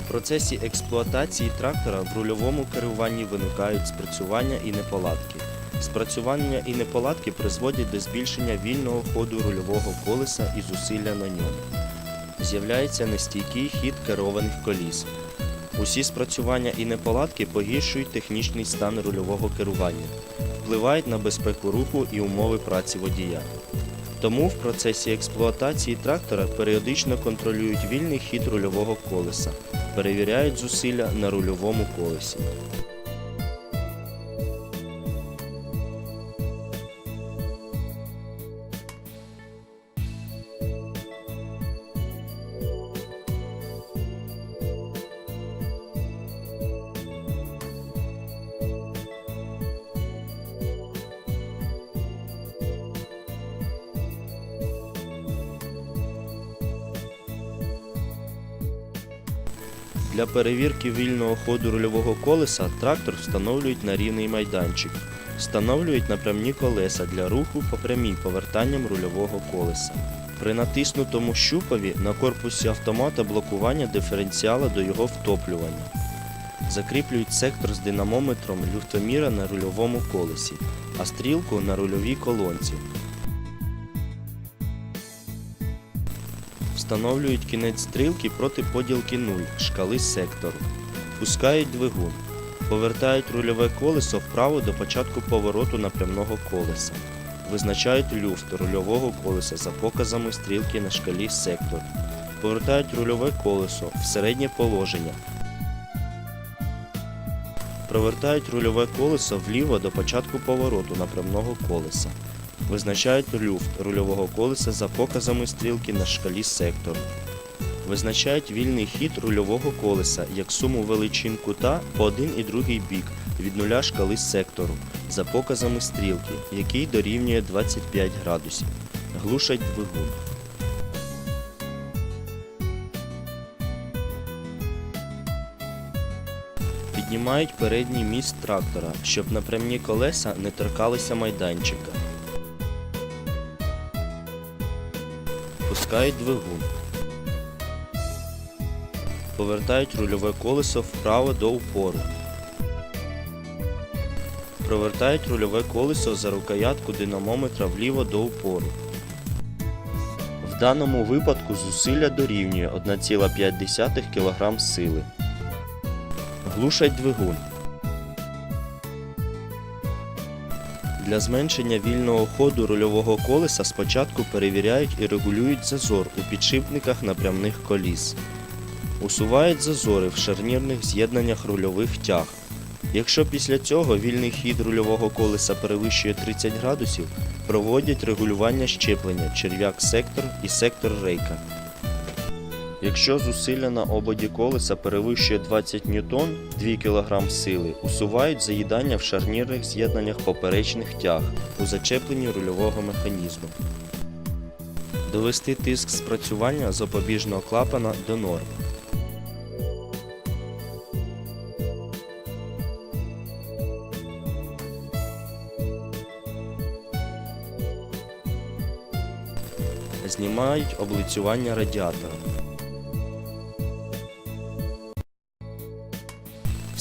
У процесі експлуатації трактора в рульовому керуванні виникають спрацювання і неполадки. Спрацювання і неполадки призводять до збільшення вільного ходу рульового колеса і зусилля на ньому. З'являється нестійкий хід керованих коліс. Усі спрацювання і неполадки погіршують технічний стан рульового керування, впливають на безпеку руху і умови праці водія. Тому в процесі експлуатації трактора періодично контролюють вільний хід рульового колеса, перевіряють зусилля на рульовому колесі. Для перевірки вільного ходу рульового колеса трактор встановлюють на рівний майданчик. Встановлюють напрямні колеса для руху по прямій повертанням рульового колеса. При натиснутому щупові на корпусі автомата блокування диференціала до його втоплювання. Закріплюють сектор з динамометром люфтоміра на рульовому колесі, а стрілку на рульовій колонці. Встановлюють кінець стрілки проти поділки 0 шкали сектору. Пускають двигун. Повертають рульове колесо вправо до початку повороту напрямного колеса. Визначають люфт рульового колеса за показами стрілки на шкалі сектору. Повертають рульове колесо в середнє положення. Провертають рульове колесо вліво до початку повороту напрямного колеса. Визначають люфт рульового колеса за показами стрілки на шкалі сектору. Визначають вільний хід рульового колеса як суму величин кута по один і другий бік від нуля шкали сектору за показами стрілки, який дорівнює 25 градусів. Глушать двигун. Піднімають передній міст трактора, щоб напрямні колеса не торкалися майданчика. Пускають двигун. Повертають рульове колесо вправо до упору. Провертають рульове колесо за рукоятку динамометра вліво до упору. В даному випадку зусилля дорівнює 1,5 кг сили. Глушать двигун. Для зменшення вільного ходу рульового колеса спочатку перевіряють і регулюють зазор у підшипниках напрямних коліс. Усувають зазори в шарнірних з'єднаннях рульових тяг. Якщо після цього вільний хід рульового колеса перевищує 30 градусів, проводять регулювання щеплення черв'як сектор і сектор рейка. Якщо зусилля на ободі колеса перевищує 20 ньютон 2 кг сили, усувають заїдання в шарнірних з'єднаннях поперечних тяг у зачепленні рульового механізму. Довести тиск спрацювання запобіжного клапана до норм. Знімають облицювання радіатора.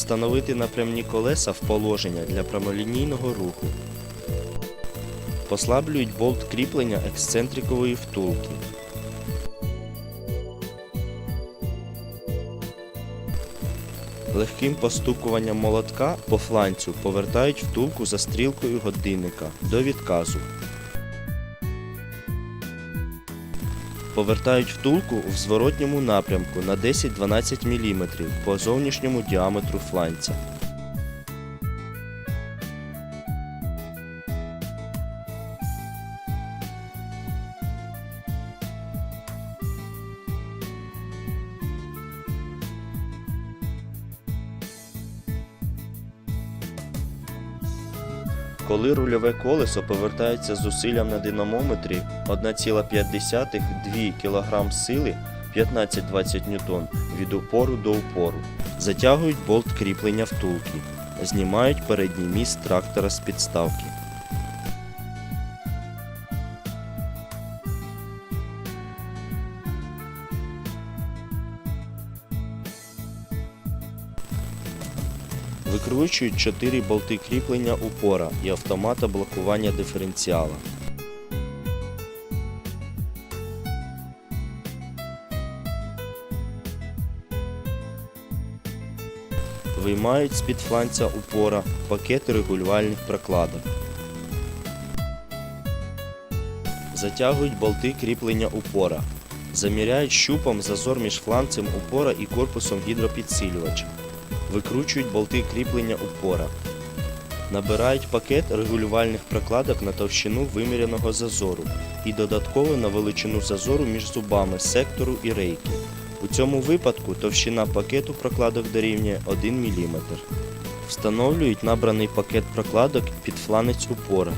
Встановити напрямні колеса в положення для прямолінійного руху. Послаблюють болт кріплення ексцентрикової втулки. Легким постукуванням молотка по фланцю повертають втулку за стрілкою годинника до відказу. Повертають втулку в зворотньому напрямку на 10-12 мм по зовнішньому діаметру фланця. Коли рульове колесо повертається з зусиллям на динамометрі 1,5-2 кг сили 15-20 ньютон від упору до упору, затягують болт кріплення втулки, знімають передній міст трактора з підставки. Викручують 4 болти кріплення упора і автомата блокування диференціала. Виймають з-під фланця упора пакети регулювальних прокладок. Затягують болти кріплення упора. Заміряють щупом зазор між фланцем упора і корпусом гідропідсилювача. Викручують болти кріплення упора. Набирають пакет регулювальних прокладок на товщину виміряного зазору і додатково на величину зазору між зубами сектору і рейки. У цьому випадку товщина пакету прокладок дорівнює 1 мм. Встановлюють набраний пакет прокладок під фланець упора.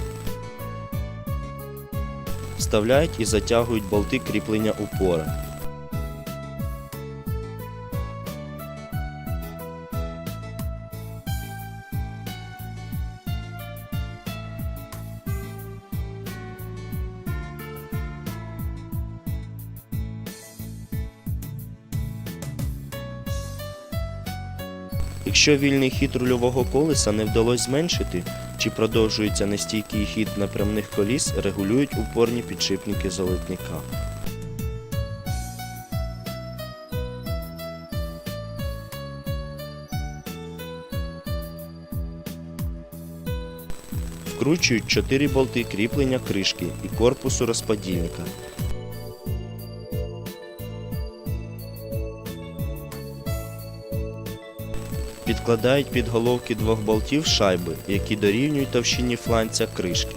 Вставляють і затягують болти кріплення упора. Якщо вільний хід рульового колеса не вдалося зменшити чи продовжується нестійкий хід напрямних коліс, регулюють упорні підшипники золотника. Вкручують 4 болти кріплення кришки і корпусу розподільника. Підкладають під головки двох болтів шайби, які дорівнюють товщині фланця кришки.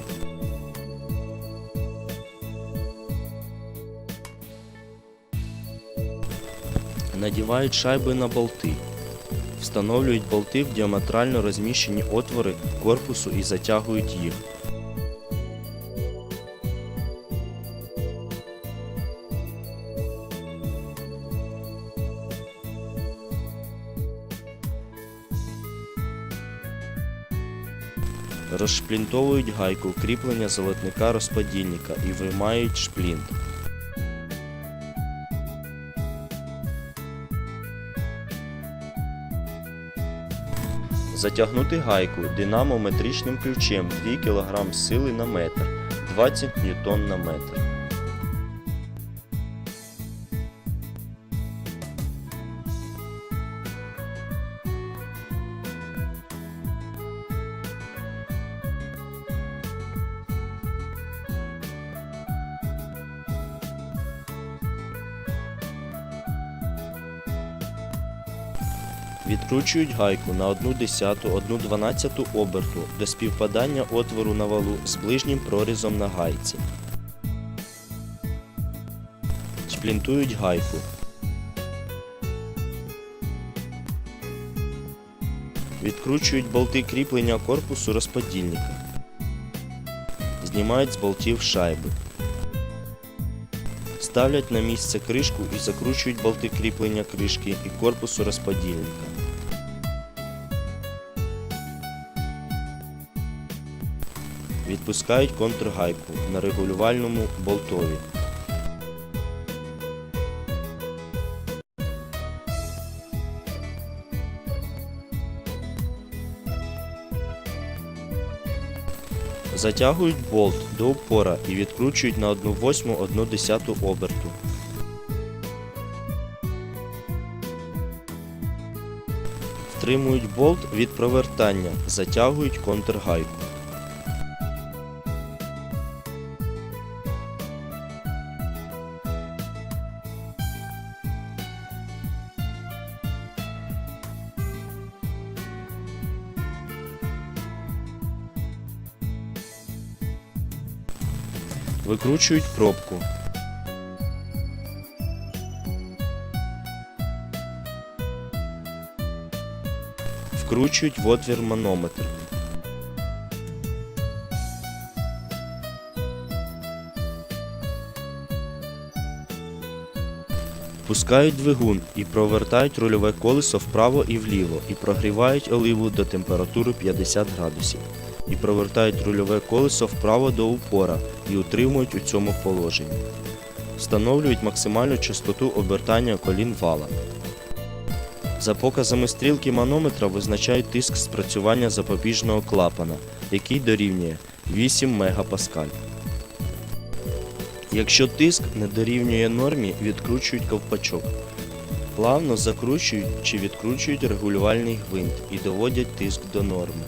Надівають шайби на болти. Встановлюють болти в діаметрально розміщені отвори корпусу і затягують їх. Розшплінтовують гайку кріплення золотника розподільника і виймають шплінт. Затягнути гайку динамометричним ключем 2 кг сили на метр 20 ньютон на метр. Відкручують гайку на 1 десяту, 1 дванадцяту оберту до співпадання отвору на валу з ближнім прорізом на гайці. Шплінтують гайку. Відкручують болти кріплення корпусу розподільника. Знімають з болтів шайби. Ставлять на місце кришку і закручують болти кріплення кришки і корпусу розподільника. Відпускають контргайку на регулювальному болтові. Затягують болт до упора і відкручують на 1 восьму 1 десяту оберту. Втримують болт від провертання, затягують контргайку. Викручують пробку. Вкручують в отвір манометр. Пускають двигун і провертають рульове колесо вправо і вліво і прогрівають оливу до температури 50 градусів. І провертають рульове колесо вправо до упора і утримують у цьому положенні. Встановлюють максимальну частоту обертання колін вала. За показами стрілки манометра визначають тиск спрацювання запобіжного клапана, який дорівнює 8 МПа. Якщо тиск не дорівнює нормі, відкручують ковпачок. Плавно закручують чи відкручують регулювальний гвинт і доводять тиск до норми.